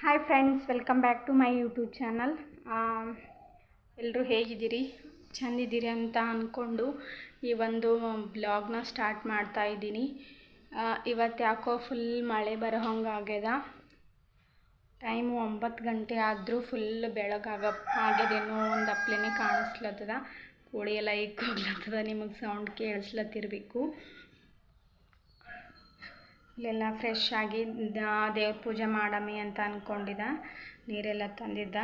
Hi friends welcome back to my YouTube channel ಎಲ್ಲರೂ ಹೇಗಿದ್ದೀರಿ? ಚೆಂದಿದ್ದೀರಿ ಅಂತ ಅಂದ್ಕೊಂಡು ಈ ಒಂದು ಬ್ಲಾಗ್ನ ಸ್ಟಾರ್ಟ್ ಮಾಡ್ತಾ ಇದ್ದೀನಿ. ಇವತ್ತು ಯಾಕೋ ಫುಲ್ ಮಳೆ ಬರೋ ಹಂಗೆ ಆಗ್ಯದ ಟೈಮು ಒಂಬತ್ತು ಗಂಟೆ ಆದರೂ ಫುಲ್ ಬೆಳಗಾಗ ಆಗ್ಯದೇನೋ ಒಂದು ಅಪ್ಲೆನೇ ಕಾಣಿಸ್ಲತ್ತದ. ಕೋಳಿ ಎಲ್ಲ ಇಕ್ಕೋಗ್ಲತ್ತದ ನಿಮಗೆ ಸೌಂಡ್ ಕೇಳಿಸ್ಲತ್ತಿರ್ಬೇಕು. ಇಲ್ಲೆಲ್ಲ ಫ್ರೆಶ್ ಆಗಿ ದೇವ್ರ ಪೂಜೆ ಮಾಡಮಿ ಅಂತ ಅಂದ್ಕೊಂಡಿದ್ದ ನೀರೆಲ್ಲ ತಂದಿದ್ದ.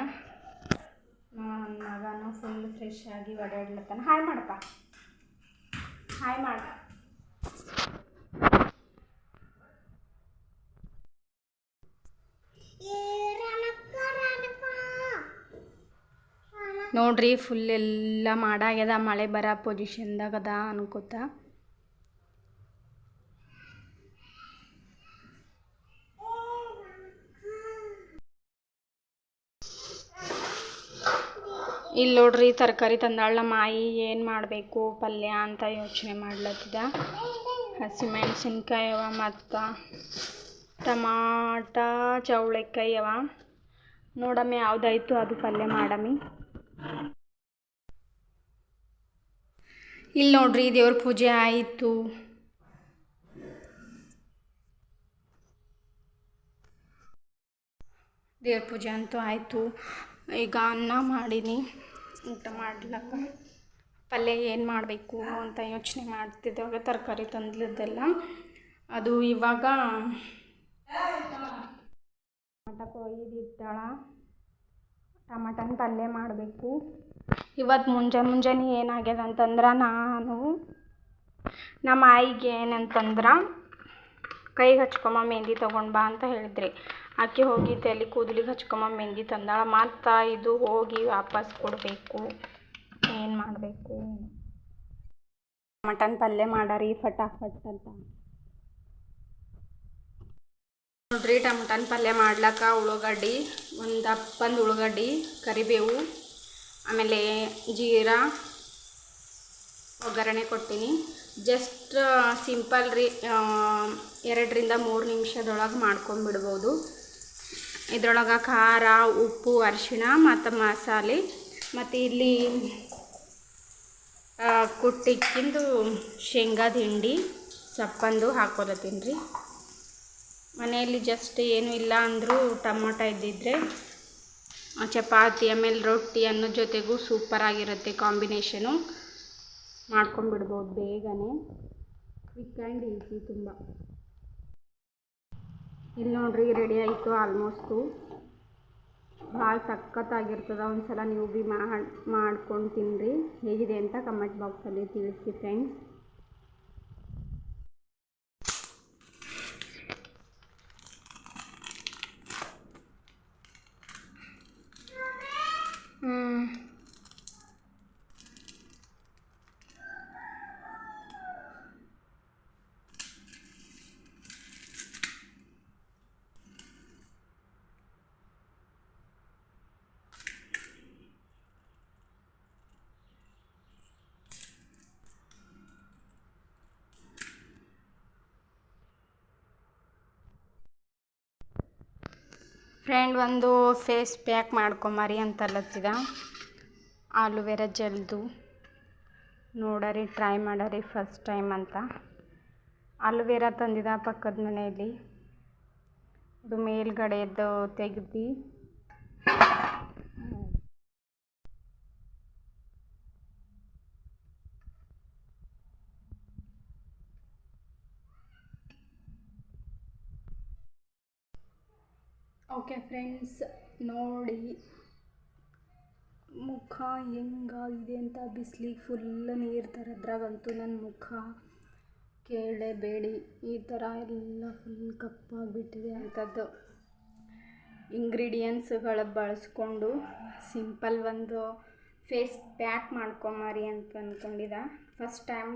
ನನ್ನ ಮಗನೂ ಫುಲ್ ಫ್ರೆಶ್ ಆಗಿ ಓಡಾಡ್ಲತ್ತಾನ ಹಾಯ್ ಮಾಡಪ್ಪ. ಹಾಯ್ ಮಾಡ. ನೋಡ್ರಿ ಫುಲ್ ಎಲ್ಲ ಮಾಡಾಗ್ಯದ. ಮಳೆ ಬರೋ ಪೊಸಿಷನ್ದಾಗ ಅದ ಅನ್ಕೋತ ಇಲ್ಲಿ ನೋಡ್ರಿ ತರಕಾರಿ ತಂದಾಳ ನಮ್ಮ ಆಯಿ ಏನು ಮಾಡಬೇಕು ಪಲ್ಯ ಅಂತ ಯೋಚನೆ ಮಾಡ್ಲತ್ತಿದ. ಹಸಿಮೆಣ್ಸಿನ್ಕಾಯಿ ಅವ ಮತ್ತು ಟಮಾಟ, ಚೌಳೆಕಾಯಿ ಅವ. ನೋಡಮ್ಮಿ ಯಾವುದಾಯ್ತು ಅದು ಪಲ್ಯ ಮಾಡಮ್ಮಿ. ಇಲ್ಲಿ ನೋಡ್ರಿ ದೇವ್ರ ಪೂಜೆ ಆಯಿತು. ದೇವ್ರ ಪೂಜೆ ಅಂತೂ ಆಯಿತು. ಈಗ ಅನ್ನ ಮಾಡೀನಿ. ಊಟ ಮಾಡ್ಲಕ್ಕ. ಪಲ್ಯ ಏನು ಮಾಡಬೇಕು ಅಂತ ಯೋಚನೆ ಮಾಡ್ತಿದ್ದಾಗ ತರಕಾರಿ ತಂದಿದ್ದೆಲ್ಲ ಅದು ಇವಾಗ ಟಮಾಟ ಕೊಯ್ದಿಟ್ಟಾಳ ಟಮಾಟನ ಪಲ್ಯ ಮಾಡಬೇಕು. ಇವತ್ತು ಮುಂಜಾನೆ ಮುಂಜಾನೆ ಏನಾಗ್ಯದ ಅಂತಂದ್ರೆ ನಾನು ನಮ್ಮ ಆಯಿಗೆ ಏನಂತಂದ್ರೆ ಕೈಗೆ ಹಚ್ಕೊಂಬ ಮೆಹಂದಿ ತೊಗೊಂಡು ಬಾ ಅಂತ ಹೇಳಿದ್ರಿ. ಆಕೆ ಹೋಗಿ ತಲೆ ಕೂದಲಿಗೆ ಹಚ್ಕೊಂಬ ಮೆಹಂದಿ ತಂದಾಳ. ಮತ್ತು ಇದು ಹೋಗಿ ವಾಪಸ್ ಕೊಡಬೇಕು. ಏನು ಮಾಡಬೇಕು? ಮಟನ್ ಪಲ್ಯ ಮಾಡಾರಿ, ಫಟಾಫಟ್ ಅಂತ. ನೋಡ್ರಿ, ಟಮಟನ್ ಪಲ್ಯ ಮಾಡ್ಲಕ್ಕ ಉಳ್ಳಾಗಡ್ಡಿ ಒಂದು ಅಪ್ಪಂದು ಉಳ್ಳಾಗಡ್ಡಿ ಕರಿಬೇವು, ಆಮೇಲೆ ಜೀರಾ ಒಗ್ಗರಣೆ ಕೊಡ್ತೀನಿ. ಜಸ್ಟ್ ಸಿಂಪಲ್ ರೀ ಎರಡರಿಂದ ಮೂರು ನಿಮಿಷದೊಳಗೆ ಮಾಡ್ಕೊಂಬಿಡ್ಬೋದು ಇದ್ರೊಳಗೆ ಖಾರ, ಉಪ್ಪು, ಅರಿಶಿಣ ಮತ್ತು ಮಸಾಲೆ. ಮತ್ತು ಇಲ್ಲಿ ಕುಟ್ಟಿಕ್ಕಿಂದು ಶೇಂಗಾದ ಹಿಂಡಿ ಸಪ್ಪಂದು ಹಾಕೋಲತ್ತೀನಿ ರೀ. ಮನೆಯಲ್ಲಿ ಜಸ್ಟ್ ಏನೂ ಇಲ್ಲ ಅಂದರೂ ಟೊಮೊಟೊ ಇದ್ದಿದ್ರೆ ಚಪಾತಿ, ಆಮೇಲೆ ರೊಟ್ಟಿ ಅನ್ನೋ ಜೊತೆಗೂ ಸೂಪರಾಗಿರುತ್ತೆ ಕಾಂಬಿನೇಷನು. ಮಾಡ್ಕೊಂಬಿಡ್ಬೋದು ಬೇಗನೆ. ಕ್ವಿಕ್ ಆ್ಯಂಡ್ ಈಸಿ ತುಂಬ. ಇಲ್ಲಿ ನೋಡ್ರಿ ರೆಡಿ ಆಯಿತು ಆಲ್ಮೋಸ್ಟು ಭಾಳ ಸಖತ್ತಾಗಿರ್ತದೆ. ಒಂದು ಸಲ ನೀವು ಭೀ ಮಾಡಿ, ಮಾಡ್ಕೊಂಡು ತಿನ್ನಿರಿ ಹೇಗಿದೆ ಅಂತ ಕಮೆಂಟ್ ಬಾಕ್ಸಲ್ಲಿ ತಿಳಿಸಿ ಫ್ರೆಂಡ್ಸ್ ಫ್ರೆಂಡ್ ಒಂದು ಫೇಸ್ ಪ್ಯಾಕ್ ಮಾಡ್ಕೊಂಬರಿ ಅಂತಲತ್ತಿದ. ಆಲುವೆರಾ ಜೆಲ್ದು. ನೋಡರಿ, ಟ್ರೈ ಮಾಡರಿ ಫಸ್ಟ್ ಟೈಮ್ ಅಂತ. ಆಲೋವೆರಾ ತಂದಿದ ಪಕ್ಕದ ಮನೆಯಲ್ಲಿ. ಅದು ಮೇಲ್ಗಡೆದು ತೆಗ್ದು. ಓಕೆ ಫ್ರೆಂಡ್ಸ್ ನೋಡಿ. ಮುಖ ಹೆಂಗಾಗಿದೆ ಅಂತ ಬಿಸಿಲಿಗೆ ಫುಲ್ ನೀರು ಥರದ್ರಾಗಂತೂ ನನ್ನ ಮುಖ ಕೇಳಲೇಬೇಡಿ ಈ ಥರ ಎಲ್ಲ ಫುಲ್ ಕಪ್ಪಾಗಿಬಿಟ್ಟಿದೆ ಅಂಥದ್ದು ಇಂಗ್ರೀಡಿಯೆಂಟ್ಸ್ಗಳ ಬಳಸ್ಕೊಂಡು ಸಿಂಪಲ್ ಒಂದು ಫೇಸ್ ಪ್ಯಾಕ್ ಮಾಡ್ಕೊಂಬಾರಿ ಅಂತ ಅಂದ್ಕೊಂಡಿದ್ದ ಫಸ್ಟ್ ಟೈಮ್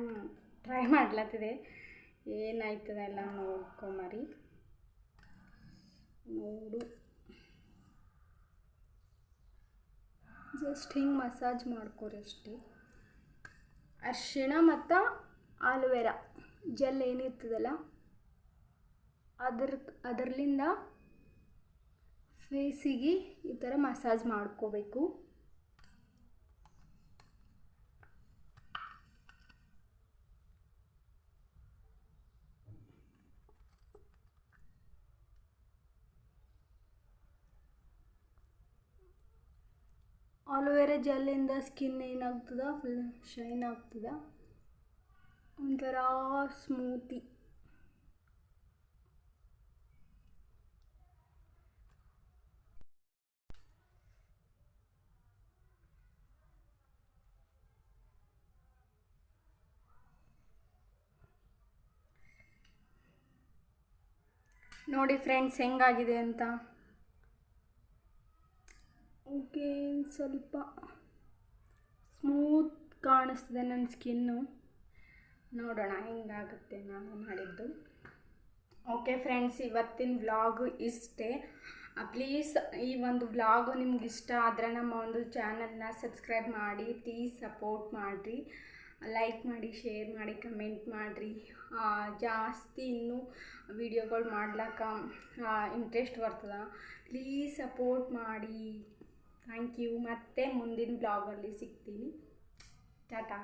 ಟ್ರೈ ಮಾಡ್ಲತ್ತಿದೆ. ಏನಾಯ್ತದೆಲ್ಲ ನೋಡ್ಕೊಂಬರಿ ನೋಡು. ಜಸ್ಟ್ ಹಿಂಗೆ ಮಸಾಜ್ ಮಾಡ್ಕೊರಿ ಅಷ್ಟೇ. ಅರ್ಶಿಣ ಮತ್ತು ಆಲುವೆರಾ. ಜೆಲ್ ಏನಿರ್ತದಲ್ಲ ಅದ್ರ ಅದರ್ಲಿಂದ ಫೇಸಿಗೆ ಈ ಥರ ಮಸಾಜ್ ಮಾಡ್ಕೋಬೇಕು. ಆಲೋವೆರಾ ಜೆಲ್ಲಿಂದ ಸ್ಕಿನ್ ಏನಾಗ್ತದ? ಫುಲ್ ಶೈನ್ ಆಗ್ತದೆ. ಒಂಥರ ಸ್ಮೂತಿ ನೋಡಿ ಫ್ರೆಂಡ್ಸ್ ಹೆಂಗಾಗಿದೆ ಅಂತ? ಓಕೆ ಸ್ವಲ್ಪ ಸ್ಮೂತ್ ಕಾಣಿಸ್ತಿದೆ ನನ್ನ ಸ್ಕಿನ್ನು ನೋಡೋಣ, ಹೆಂಗಾಗುತ್ತೆ ನಾನು ಮಾಡಿದ್ದು. ಓಕೆ ಫ್ರೆಂಡ್ಸ್ ಇವತ್ತಿನ ವ್ಲಾಗು ಇಷ್ಟೇ. ಪ್ಲೀಸ್ ಈ ಒಂದು ವ್ಲಾಗು ನಿಮ್ಗೆ ಇಷ್ಟ ಆದರೆ ನಮ್ಮ ಒಂದು ಚಾನಲ್ನ ಸಬ್ಸ್ಕ್ರೈಬ್ ಮಾಡಿ ಪ್ಲೀಸ್ ಸಪೋರ್ಟ್ ಮಾಡಿರಿ. ಲೈಕ್ ಮಾಡಿ ಶೇರ್ ಮಾಡಿ ಕಮೆಂಟ್ ಮಾಡಿರಿ. ಜಾಸ್ತಿ ಇನ್ನೂ ವಿಡಿಯೋಗಳು ಮಾಡ್ಲಿಕ್ಕೆ ಇಂಟ್ರೆಸ್ಟ್ ಬರ್ತದೆ. ಪ್ಲೀಸ್ ಸಪೋರ್ಟ್ ಮಾಡಿ. ಥ್ಯಾಂಕ್ ಯು ಮತ್ತೆ ಮುಂದಿನ ಬ್ಲಾಗಲ್ಲಿ ಸಿಗ್ತೀನಿ. ಟಾಟಾ